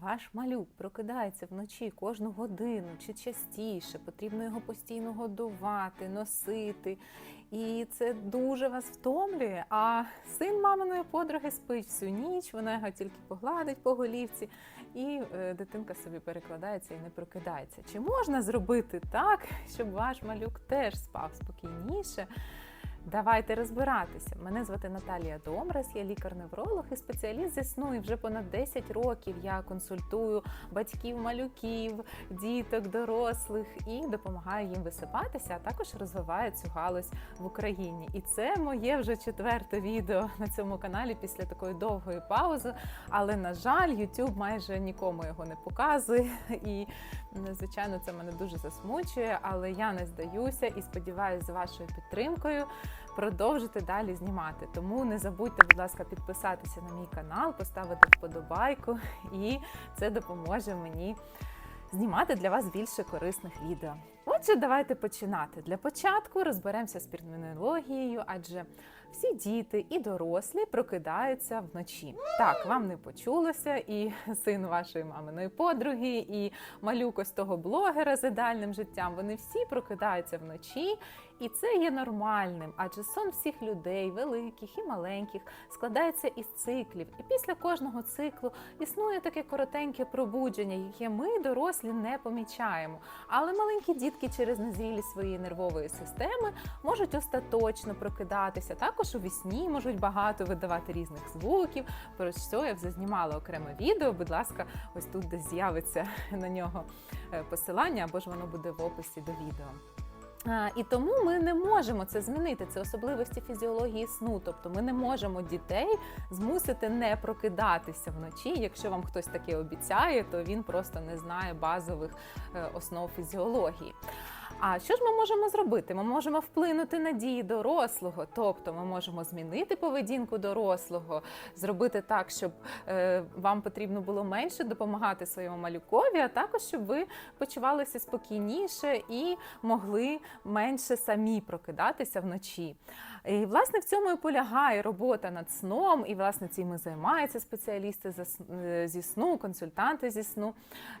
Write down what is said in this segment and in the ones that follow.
Ваш малюк прокидається вночі кожну годину чи частіше, потрібно його постійно годувати, носити. І це дуже вас втомлює. А син маминої подруги спить всю ніч, вона його тільки погладить по голівці, і е, дитинка собі перекладається і не прокидається. Чи можна зробити так, щоб ваш малюк теж спав спокійніше? Давайте розбиратися. Мене звати Наталія Домрас, я лікар-невролог і спеціаліст зі сну. І вже понад 10 років я консультую батьків, малюків, діток, дорослих і допомагаю їм висипатися, а також розвиваю цю галузь в Україні. І це моє вже четверте відео на цьому каналі після такої довгої паузи. Але на жаль, YouTube майже нікому його не показує. І звичайно, це мене дуже засмучує. Але я не здаюся і сподіваюся, з вашою підтримкою продовжити далі знімати. Тому не забудьте, будь ласка, підписатися на мій канал, поставити вподобайку, і це допоможе мені знімати для вас більше корисних відео. Отже, давайте починати. Для початку розберемося з термінологією, адже всі діти і дорослі прокидаються вночі. Так, вам не почулося, і син вашої маминої подруги, і малюк ось того блогера з ідеальним життям. Вони всі прокидаються вночі, і це є нормальним, адже сон всіх людей, великих і маленьких, складається із циклів. І після кожного циклу існує таке коротеньке пробудження, яке ми, дорослі, не помічаємо. Але маленькі дітки через незрілість своєї нервової системи можуть остаточно прокидатися. Також у вісні можуть багато видавати різних звуків. Про що я вже знімала окреме відео. Будь ласка, ось тут десь з'явиться на нього е, посилання, або ж воно буде в описі до відео. І тому ми не можемо це змінити. Це особливості фізіології сну. Тобто ми не можемо дітей змусити не прокидатися вночі. Якщо вам хтось таке обіцяє, то він просто не знає базових е, основ фізіології. А що ж ми можемо зробити? Ми можемо вплинути на дії дорослого, тобто ми можемо змінити поведінку дорослого, зробити так, щоб е, вам потрібно було менше допомагати своєму малюкові, а також щоб ви почувалися спокійніше і могли менше самі прокидатися вночі. І власне в цьому і полягає робота над сном, і власне цим і займаються спеціалісти е, зі сну, консультанти зі сну.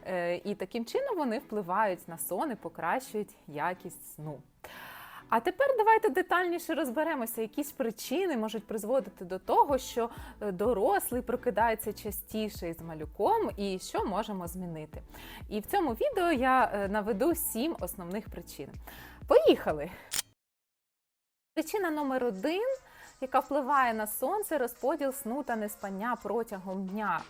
Е, І таким чином вони впливають на сон і покращують якість сну. А тепер давайте детальніше розберемося, які ж причини можуть призводити до того, що е, дорослий прокидається частіше із малюком, і що можемо змінити. І в цьому відео я е, наведу сім основних причин. Поїхали! Причина номер один, яка впливає на сон, це розподіл сну та неспання протягом дня.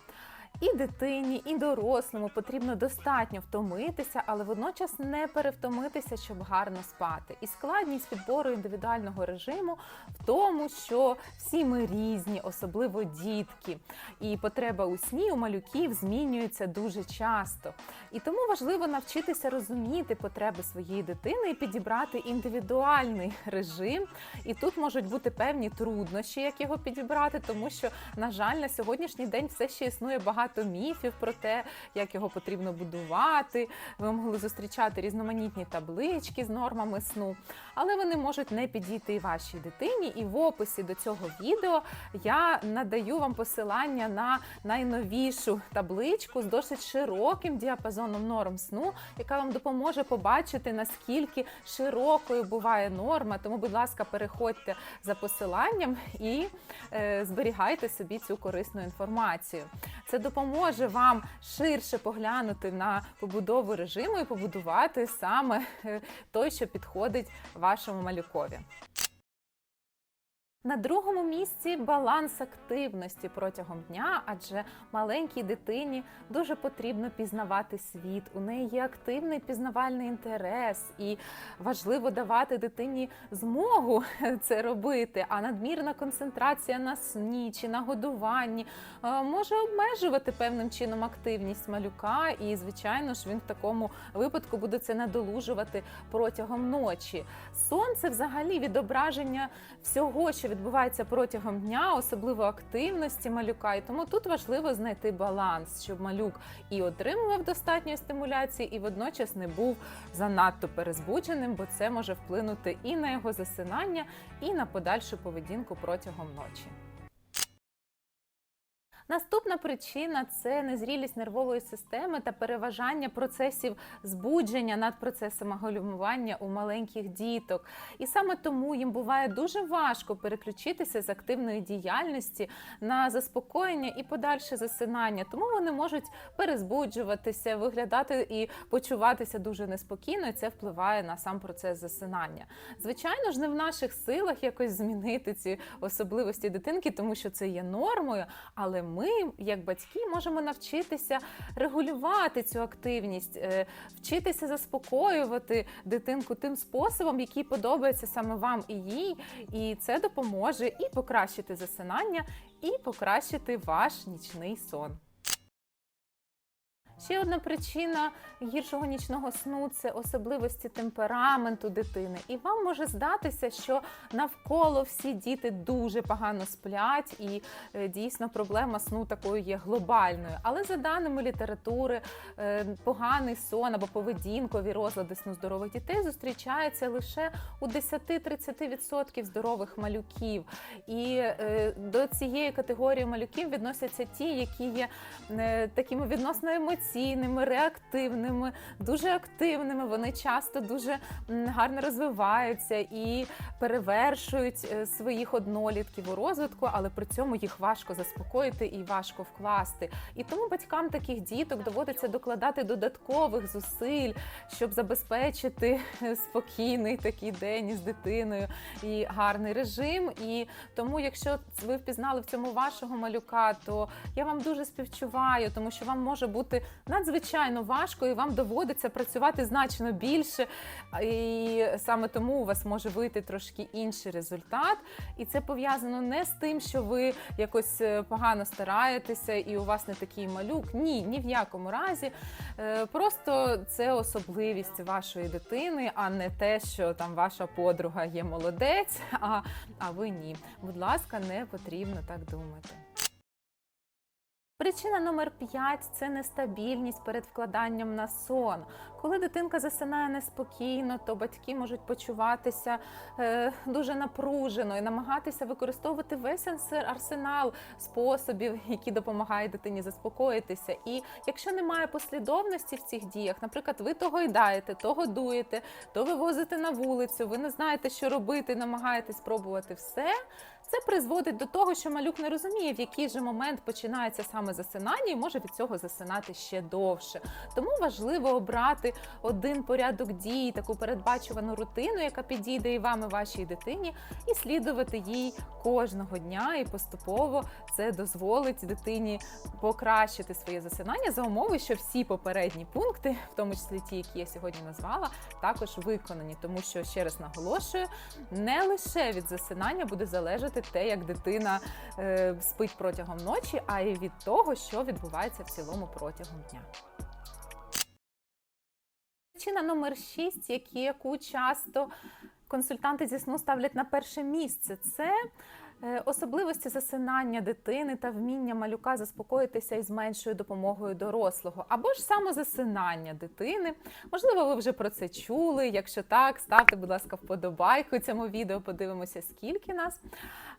І дитині, і дорослому потрібно достатньо втомитися, але водночас не перевтомитися, щоб гарно спати. І складність підбору індивідуального режиму в тому, що всі ми різні, особливо дітки. І потреба у сні у малюків змінюється дуже часто. І тому важливо навчитися розуміти потреби своєї дитини і підібрати індивідуальний режим. І тут можуть бути певні труднощі, як його підібрати, тому що, на жаль, на сьогоднішній день все ще існує багато міфів про те, як його потрібно будувати. Ви могли зустрічати різноманітні таблички з нормами сну, але вони можуть не підійти і вашій дитині. І в описі до цього відео я надаю вам посилання на найновішу табличку з досить широким діапазоном норм сну, яка вам допоможе побачити, наскільки широкою буває норма. Тому, будь ласка, переходьте за посиланням і е, зберігайте собі цю корисну інформацію. Це допоможе вам ширше поглянути на побудову режиму і побудувати саме е, той, що підходить вашому малюкові. На другому місці баланс активності протягом дня, адже маленькій дитині дуже потрібно пізнавати світ. У неї є активний пізнавальний інтерес, і важливо давати дитині змогу це робити. А надмірна концентрація на сні чи на годуванні е, може обмежувати певним чином активність малюка, і звичайно ж він в такому випадку буде це надолужувати протягом ночі. Сон це взагалі відображення всього, що відбувається протягом дня, особливо активності малюка. І тому тут важливо знайти баланс, щоб малюк і отримував достатньо стимуляції, і водночас не був занадто перезбудженим, бо це може вплинути і на його засинання, і на подальшу поведінку протягом ночі. Наступна причина це незрілість нервової системи та переважання процесів збудження над процесами гальмування у маленьких діток. І саме тому їм буває дуже важко переключитися з активної діяльності на заспокоєння і подальше засинання. Тому вони можуть перезбуджуватися, виглядати і почуватися дуже неспокійно. І це впливає на сам процес засинання. Звичайно ж, не в наших силах якось змінити ці особливості дитинки, тому що це є нормою. Але ми, як батьки, можемо навчитися регулювати цю активність, е, вчитися заспокоювати дитинку тим способом, який подобається саме вам і їй. І це допоможе і покращити засинання, і покращити ваш нічний сон. Ще одна причина гіршого нічного сну це особливості темпераменту дитини. І вам може здатися, що навколо всі діти дуже погано сплять, і е, дійсно проблема сну такою є глобальною. Але за даними літератури, е, поганий сон або поведінкові розлади сну здорових дітей зустрічаються лише у 10-30% здорових малюків. І е, до цієї категорії малюків відносяться ті, які є такими відносно емоційними, реактивними, дуже активними. Вони часто дуже гарно розвиваються і перевершують е, своїх однолітків у розвитку, але при цьому їх важко заспокоїти і важко вкласти. І тому батькам таких діток доводиться докладати додаткових зусиль, щоб забезпечити е, спокійний такий день із дитиною і гарний режим. І тому, якщо ви впізнали в цьому вашого малюка, то я вам дуже співчуваю, тому що вам може бути надзвичайно важко, і вам доводиться працювати значно більше. І саме тому у вас може вийти трошки інший результат. І це пов'язано не з тим, що ви якось е, погано стараєтеся і у вас не такий малюк. Ні, ні в якому разі. Е, Просто це особливість вашої дитини, а не те, що там ваша подруга є молодець, а, а ви ні. Будь ласка, не потрібно так думати. Причина номер 5 – це нестабільність перед вкладанням на сон. Коли дитинка засинає неспокійно, то батьки можуть почуватися е, дуже напружено і намагатися використовувати весь арсенал способів, які допомагають дитині заспокоїтися. І якщо немає послідовності в цих діях, наприклад, ви то гойдаєте, то годуєте, то вивозите на вулицю, ви не знаєте, що робити, намагаєтесь спробувати все. Це призводить до того, що малюк не розуміє, в який же момент починається саме засинання, і може від цього засинати ще довше. Тому важливо обрати один порядок дій, таку передбачувану рутину, яка підійде і вам, і вашій дитині, і слідувати їй кожного дня. І поступово це дозволить дитині покращити своє засинання за умови, що всі попередні пункти, в тому числі ті, які я сьогодні назвала, також виконані. Тому що ще раз наголошую, не лише від засинання буде залежати те, як дитина е, спить протягом ночі, а й від того, що відбувається в цілому протягом дня. Причина номер 6, яку часто консультанти зі сну ставлять на перше місце, це особливості засинання дитини та вміння малюка заспокоїтися із меншою допомогою дорослого, або ж самозасинання дитини. Можливо, ви вже про це чули. Якщо так, ставте, будь ласка, вподобайку цьому відео, подивимося, скільки нас.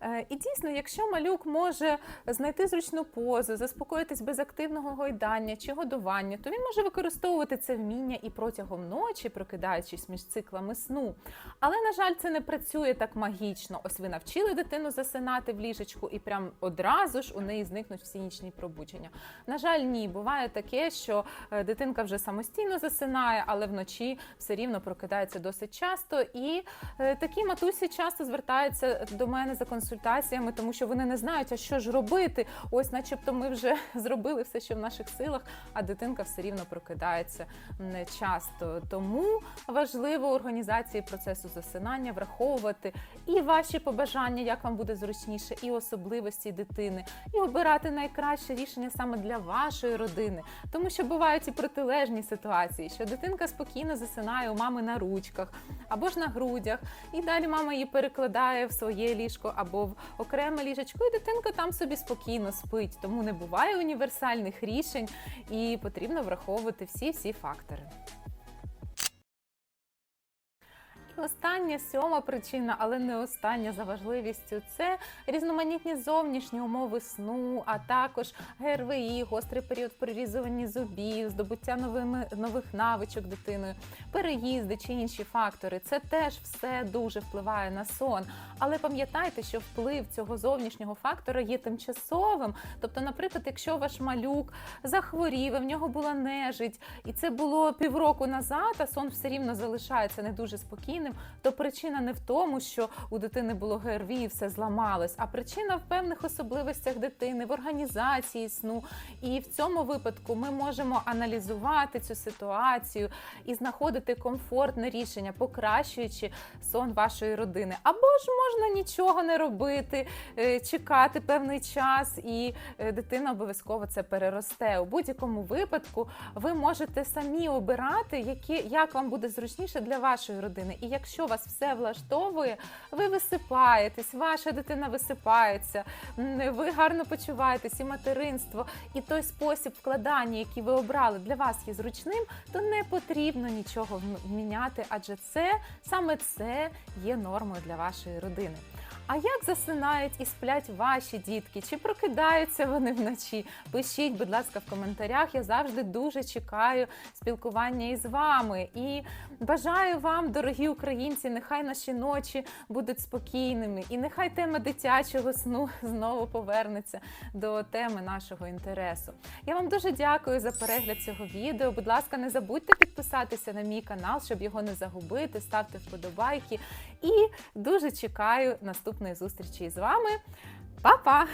Е, І дійсно, якщо малюк може знайти зручну позу, заспокоїтись без активного гойдання чи годування, то він може використовувати це вміння і протягом ночі, прокидаючись між циклами сну. Але, на жаль, це не працює так магічно. Ось ви навчили дитину засинати в ліжечку, і прям одразу ж у неї зникнуть всі нічні пробудження. На жаль, ні, буває таке, що е, дитинка вже самостійно засинає, але вночі все рівно прокидається досить часто. І е, такі матусі часто звертаються до мене за консультаціями, тому що вони не знають, а що ж робити. Ось, начебто, ми вже зробили все, що в наших силах, а дитинка все рівно прокидається не часто. Тому важливо організації процесу засинання враховувати і ваші побажання, як вам буде зручніше, і особливості дитини, і обирати найкраще рішення саме для вашої родини. Тому що бувають і протилежні ситуації, що дитинка спокійно засинає у мами на ручках або ж на грудях, і далі мама її перекладає в своє ліжко або в окреме ліжечко, і дитинка там собі спокійно спить. Тому не буває універсальних рішень, і потрібно враховувати всі всі фактори. Остання сьома причина, але не остання за важливістю, це різноманітні зовнішні умови сну, а також ГРВІ, гострий період прирізування зубів, здобуття новими нових навичок дитиною, переїзди чи інші фактори. Це теж все дуже впливає на сон. Але пам'ятайте, що вплив цього зовнішнього фактора є тимчасовим. Тобто, наприклад, якщо ваш малюк захворів, і в нього була нежить, і це було півроку назад, а сон все рівно залишається не дуже спокійним, то причина не в тому, що у дитини було ГРВІ і все зламалось, а причина в певних особливостях дитини, в організації сну. І в цьому випадку ми можемо аналізувати цю ситуацію і знаходити комфортне рішення, покращуючи сон вашої родини. Або ж можна нічого не робити, е, чекати певний час, і е, дитина обов'язково це переросте. У будь-якому випадку ви можете самі обирати, які, як вам буде зручніше для вашої родини. І якщо вас все влаштовує, ви висипаєтесь, ваша дитина висипається, ви гарно почуваєтесь, і материнство, і той спосіб вкладання, який ви обрали, для вас є зручним, то не потрібно нічого міняти, адже це саме це є нормою для вашої родини. А як засинають і сплять ваші дітки? Чи прокидаються вони вночі? Пишіть, будь ласка, в коментарях. Я завжди дуже чекаю спілкування із вами. І бажаю вам, дорогі українці, нехай наші ночі будуть спокійними, і нехай тема дитячого сну знову повернеться до теми нашого інтересу. Я вам дуже дякую за перегляд цього відео. Будь ласка, не забудьте підписатися на мій канал, щоб його не загубити. Ставте вподобайки. І дуже чекаю наступної зустрічі з вами. Па-па!